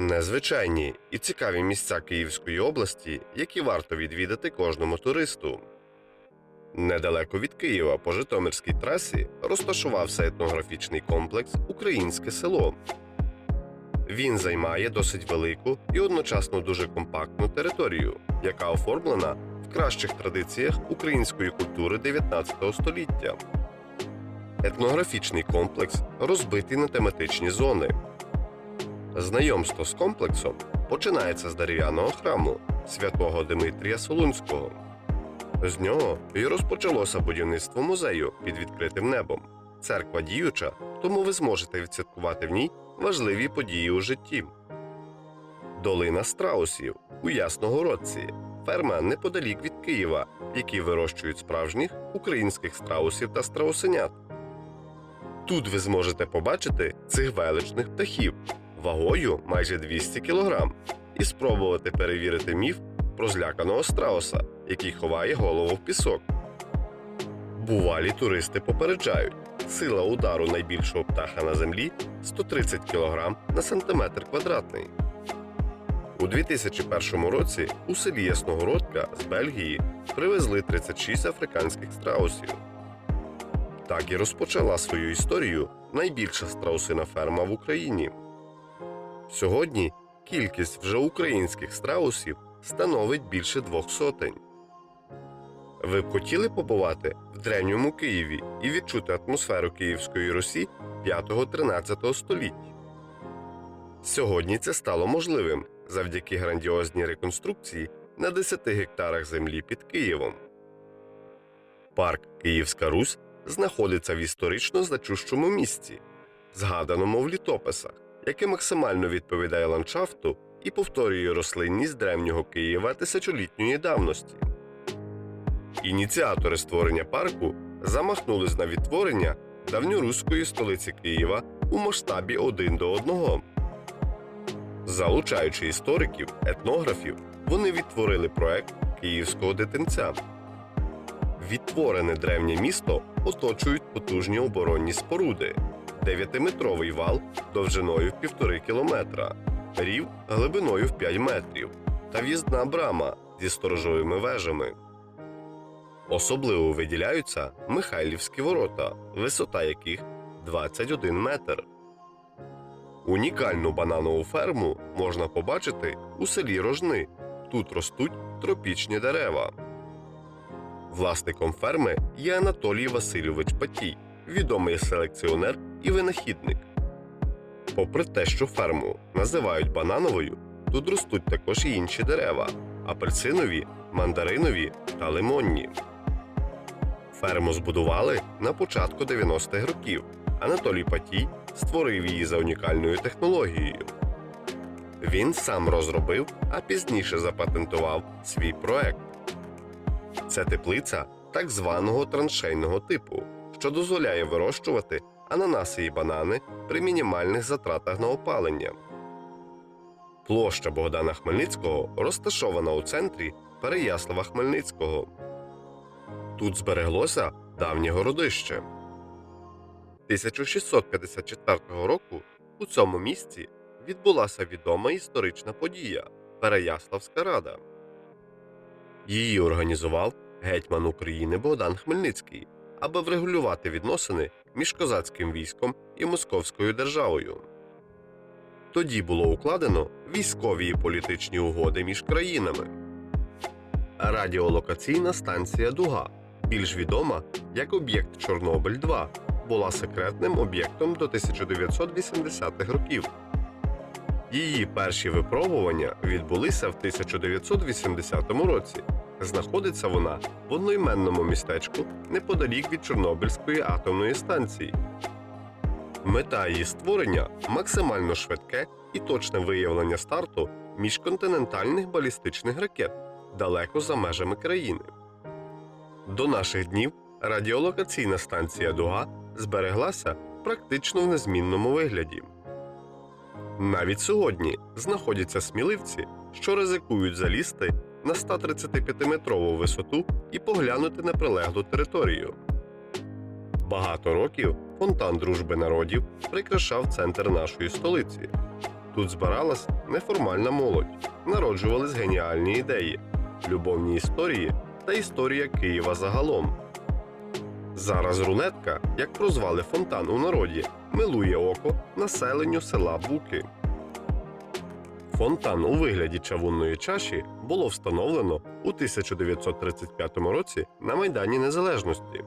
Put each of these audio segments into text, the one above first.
Незвичайні і цікаві місця Київської області, які варто відвідати кожному туристу. Недалеко від Києва по Житомирській трасі розташувався етнографічний комплекс Українське село. Він займає досить велику і одночасно дуже компактну територію, яка оформлена в кращих традиціях української культури 19 століття. Етнографічний комплекс розбитий на тематичні зони. Знайомство з комплексом починається з дерев'яного храму святого Димитрія Солунського. З нього і розпочалося будівництво музею під відкритим небом. Церква діюча, тому ви зможете відсвяткувати в ній важливі події у житті. Долина страусів у Ясногородці. Ферма неподалік від Києва, в якій вирощують справжніх українських страусів та страусенят. Тут ви зможете побачити цих величних птахів вагою майже 200 кг і спробувати перевірити міф про зляканого страуса, який ховає голову в пісок. Бувалі туристи попереджають, сила удару найбільшого птаха на землі 130 кг на сантиметр квадратний. У 2001 році у селі Ясногородка з Бельгії привезли 36 африканських страусів. Так і розпочала свою історію найбільша страусина ферма в Україні. Сьогодні кількість вже українських страусів становить більше двох сотень. Ви б хотіли побувати в древньому Києві і відчути атмосферу Київської Русі 5-13 століть. Сьогодні це стало можливим завдяки грандіозній реконструкції на 10 гектарах землі під Києвом. Парк Київська Русь знаходиться в історично значущому місці, згаданому в літописах, яке максимально відповідає ландшафту і повторює рослинність древнього Києва тисячолітньої давності. Ініціатори створення парку замахнулись на відтворення давньоруської столиці Києва у масштабі один до одного. Залучаючи істориків, етнографів, вони відтворили проект Київського дитинця. Відтворене древнє місто оточують потужні оборонні споруди, 9-метровий вал довжиною в півтори кілометра, рів глибиною в 5 метрів та в'їзна брама зі сторожовими вежами. Особливо виділяються Михайлівські ворота, висота яких 21 метр. Унікальну бананову ферму можна побачити у селі Рожни. Тут ростуть тропічні дерева. Власником ферми є Анатолій Васильович Патій, відомий селекціонер і винахідник. Попри те, що ферму називають банановою, тут ростуть також і інші дерева апельсинові, мандаринові та лимонні. Ферму збудували на початку 90-х років. Анатолій Патій створив її за унікальною технологією. Він сам розробив, а пізніше запатентував свій проект. Це теплиця так званого траншейного типу, що дозволяє вирощувати ананаси і банани при мінімальних затратах на опалення. Площа Богдана Хмельницького розташована у центрі Переяслава Хмельницького. Тут збереглося давнє городище. 1654 року у цьому місці відбулася відома історична подія Переяславська рада. Її організував гетьман України Богдан Хмельницький, аби врегулювати відносини між козацьким військом і Московською державою. Тоді було укладено військові і політичні угоди між країнами. Радіолокаційна станція Дуга, більш відома як об'єкт Чорнобиль 2, була секретним об'єктом до 1980-х років. Її перші випробування відбулися в 1980 році. Знаходиться вона в одноіменному містечку неподалік від Чорнобильської атомної станції. Мета її створення максимально швидке і точне виявлення старту міжконтинентальних балістичних ракет далеко за межами країни. До наших днів радіолокаційна станція Дуга збереглася практично в незмінному вигляді. Навіть сьогодні знаходяться сміливці, що ризикують залізти на 135-метрову висоту і поглянути на прилеглу територію. Багато років фонтан дружби народів прикрашав центр нашої столиці. Тут збиралась неформальна молодь, народжувались геніальні ідеї, любовні історії та історія Києва загалом. Зараз рулетка, як прозвали фонтан у народі, милує око населенню села Буки. Фонтан у вигляді чавунної чаші було встановлено у 1935 році на Майдані Незалежності.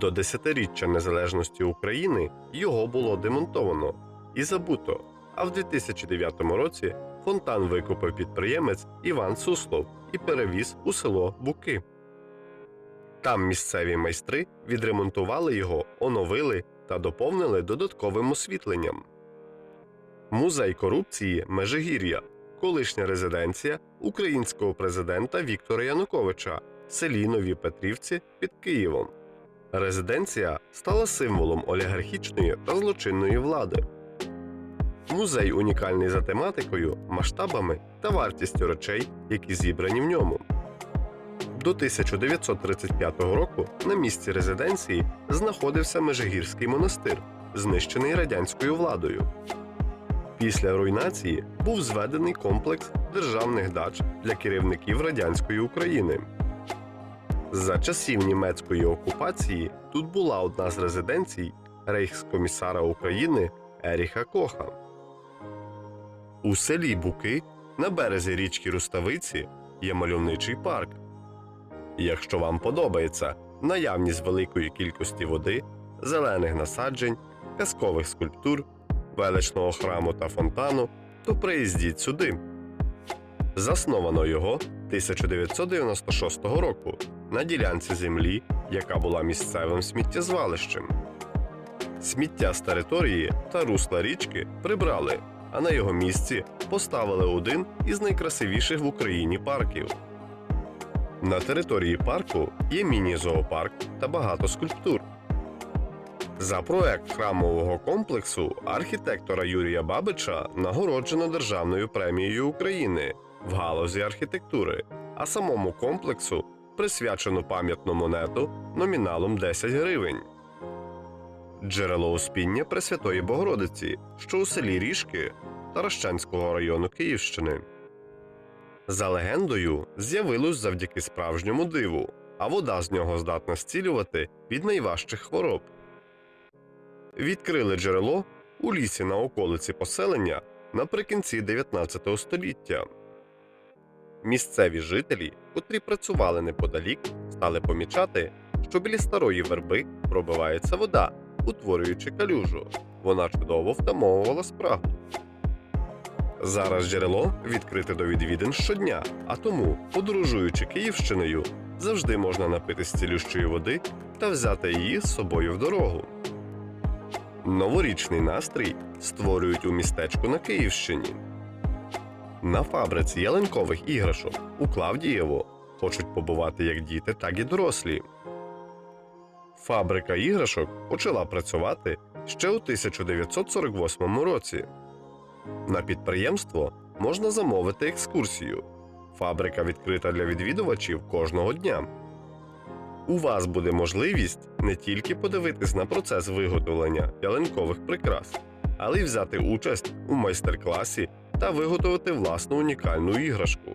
До десятиріччя незалежності України його було демонтовано і забуто. А в 2009 році фонтан викупив підприємець Іван Суслов і перевіз у село Буки. Там місцеві майстри відремонтували його, оновили та доповнили додатковим освітленням. Музей корупції Межигір'я, колишня резиденція українського президента Віктора Януковича в селі Нові Петрівці під Києвом. Резиденція стала символом олігархічної та злочинної влади. Музей унікальний за тематикою, масштабами та вартістю речей, які зібрані в ньому. До 1935 року на місці резиденції знаходився Межигірський монастир, знищений радянською владою. Після руйнації був зведений комплекс державних дач для керівників радянської України. За часів німецької окупації тут була одна з резиденцій рейхскомісара України Еріха Коха. У селі Буки на березі річки Руставиці є мальовничий парк. Якщо вам подобається наявність великої кількості води, зелених насаджень, казкових скульптур, величного храму та фонтану, то приїздіть сюди. Засновано його 1996 року на ділянці землі, яка була місцевим сміттєзвалищем. Сміття з території та русла річки прибрали, а на його місці поставили один із найкрасивіших в Україні парків. На території парку є міні-зоопарк та багато скульптур. За проект храмового комплексу архітектора Юрія Бабича нагороджено Державною премією України в галузі архітектури, а самому комплексу присвячено пам'ятну монету номіналом 10 гривень. Джерело успіння Пресвятої Богородиці, що у селі Ріжки Таращанського району Київщини. За легендою, з'явилось завдяки справжньому диву, а вода з нього здатна зцілювати від найважчих хвороб. Відкрили джерело у лісі на околиці поселення наприкінці 19 століття. Місцеві жителі, котрі працювали неподалік, стали помічати, що біля старої верби пробивається вода, утворюючи калюжу. Вона чудово втамовувала спрагу. Зараз джерело відкрите до відвідин щодня, а тому, подорожуючи Київщиною, завжди можна напитись цілющої води та взяти її з собою в дорогу. Новорічний настрій створюють у містечку на Київщині. На фабриці ялинкових іграшок у Клавдієво хочуть побувати як діти, так і дорослі. Фабрика іграшок почала працювати ще у 1948 році. На підприємство можна замовити екскурсію. Фабрика відкрита для відвідувачів кожного дня. У вас буде можливість не тільки подивитись на процес виготовлення ялинкових прикрас, але й взяти участь у майстер-класі та виготовити власну унікальну іграшку.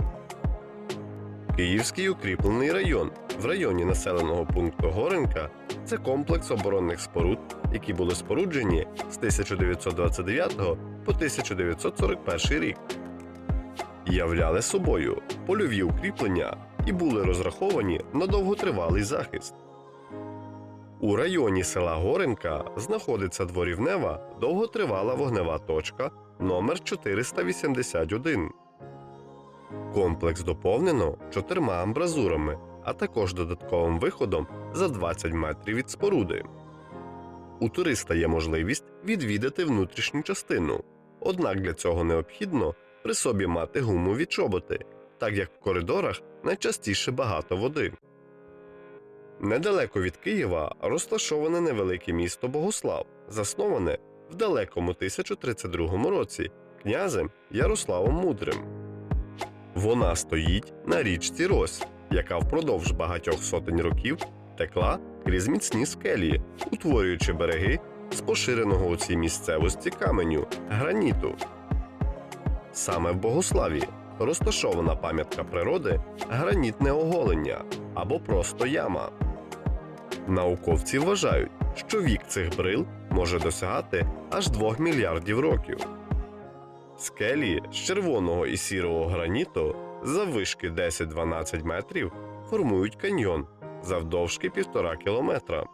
Київський укріплений район в районі населеного пункту Горенка це комплекс оборонних споруд, які були споруджені з 1929 по 1941 рік. Являли собою польові укріплення і були розраховані на довготривалий захист. У районі села Горенка знаходиться дворівнева довготривала вогнева точка номер 481. Комплекс доповнено чотирма амбразурами, а також додатковим виходом за 20 метрів від споруди. У туриста є можливість відвідати внутрішню частину, однак для цього необхідно при собі мати гумові чоботи, так як в коридорах найчастіше багато води. Недалеко від Києва розташоване невелике місто Богослав, засноване в далекому 1032 році князем Ярославом Мудрим. Вона стоїть на річці Рось, яка впродовж багатьох сотень років текла крізь міцні скелі, утворюючи береги з поширеного у цій місцевості каменю граніту, Саме в Богославі розташована пам'ятка природи гранітне оголення або просто яма. Науковці вважають, що вік цих брил може досягати аж 2 мільярдів років. Скелі з червоного і сірого граніту заввишки 10-12 метрів формують каньйон завдовжки півтора кілометра.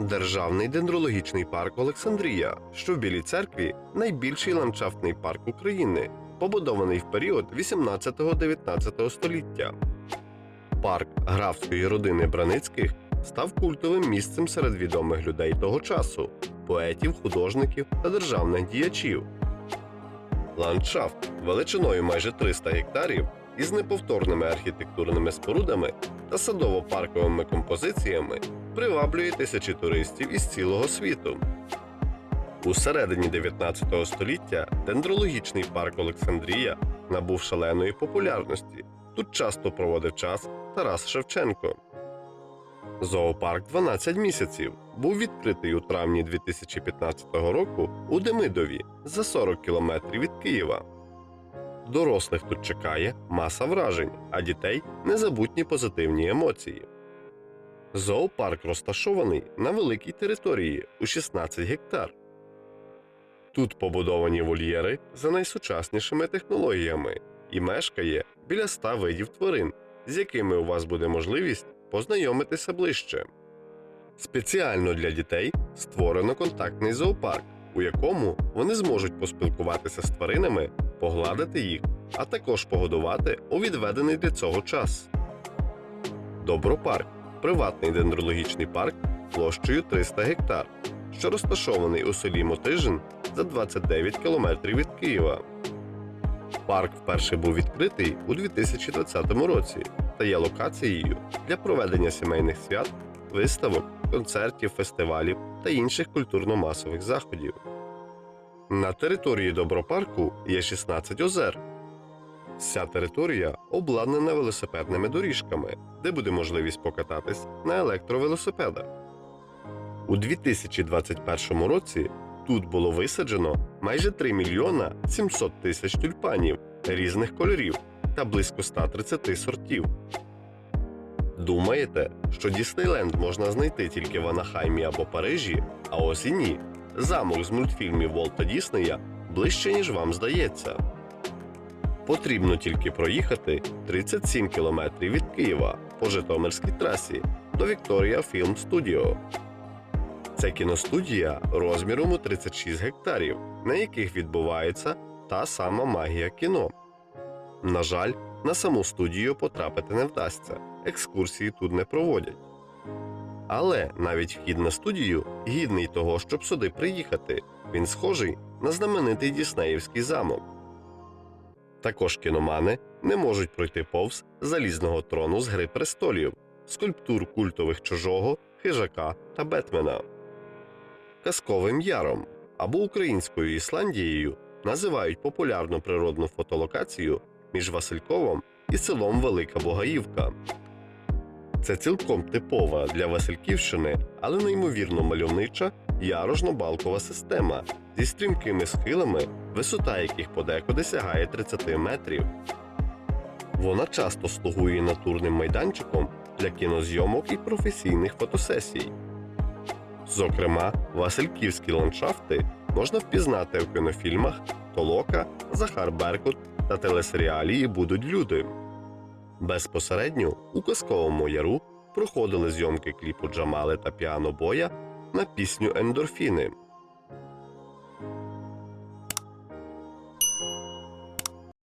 Державний дендрологічний парк Олександрія, що в Білій церкві найбільший ландшафтний парк України, побудований в період 18-19 століття. Парк графської родини Браницьких став культовим місцем серед відомих людей того часу поетів, художників та державних діячів. Ландшафт величиною майже 300 гектарів із неповторними архітектурними спорудами та садово-парковими композиціями приваблює тисячі туристів із цілого світу. У середині 19 століття дендрологічний парк Олександрія набув шаленої популярності. Тут часто проводив час Тарас Шевченко. Зоопарк 12 місяців був відкритий у травні 2015 року у Демидові за 40 кілометрів від Києва. Дорослих тут чекає маса вражень, а дітей незабутні позитивні емоції. Зоопарк розташований на великій території у 16 гектар. Тут побудовані вольєри за найсучаснішими технологіями і мешкає біля 100 видів тварин, з якими у вас буде можливість познайомитися ближче. Спеціально для дітей створено контактний зоопарк, у якому вони зможуть поспілкуватися з тваринами, погладити їх, а також погодувати у відведений для цього час. Добропарк приватний дендрологічний парк площею 300 гектар, що розташований у селі Мотижин за 29 кілометрів від Києва. Парк вперше був відкритий у 2020 році та є локацією для проведення сімейних свят, виставок, концертів, фестивалів та інших культурно-масових заходів. На території добропарку є 16 озер. Вся територія обладнана велосипедними доріжками, де буде можливість покататись на електровелосипедах. У 2021 році тут було висаджено майже 3 мільйона 700 тисяч тюльпанів різних кольорів та близько 130 сортів. Думаєте, що Діснейленд можна знайти тільки в Анахаймі або Парижі, а ось і ні. Замок з мультфільмів Волта Діснея ближче, ніж вам здається. Потрібно тільки проїхати 37 кілометрів від Києва по Житомирській трасі до Вікторія Філм Студіо. Це кіностудія розміром у 36 гектарів, на яких відбувається та сама магія кіно. На жаль, на саму студію потрапити не вдасться, екскурсії тут не проводять. Але навіть вхід на студію гідний того, щоб сюди приїхати. Він схожий на знаменитий Діснеївський замок. Також кіномани не можуть пройти повз залізного трону з Гри престолів, скульптур культових чужого, хижака та Бетмена. Казковим яром або українською Ісландією називають популярну природну фотолокацію між Васильковом і селом Велика Богаївка. Це цілком типова для Васильківщини, але неймовірно мальовнича ярожно-балкова система зі стрімкими схилами, висота яких подекуди сягає 30 метрів. Вона часто слугує натурним майданчиком для кінозйомок і професійних фотосесій. Зокрема, Васильківські ландшафти можна впізнати в кінофільмах Толока, Захар Беркут та телесеріалі «І будуть люди. Безпосередньо у Казковому яру проходили зйомки кліпу Джамали та Піано Боя на пісню Ендорфіни.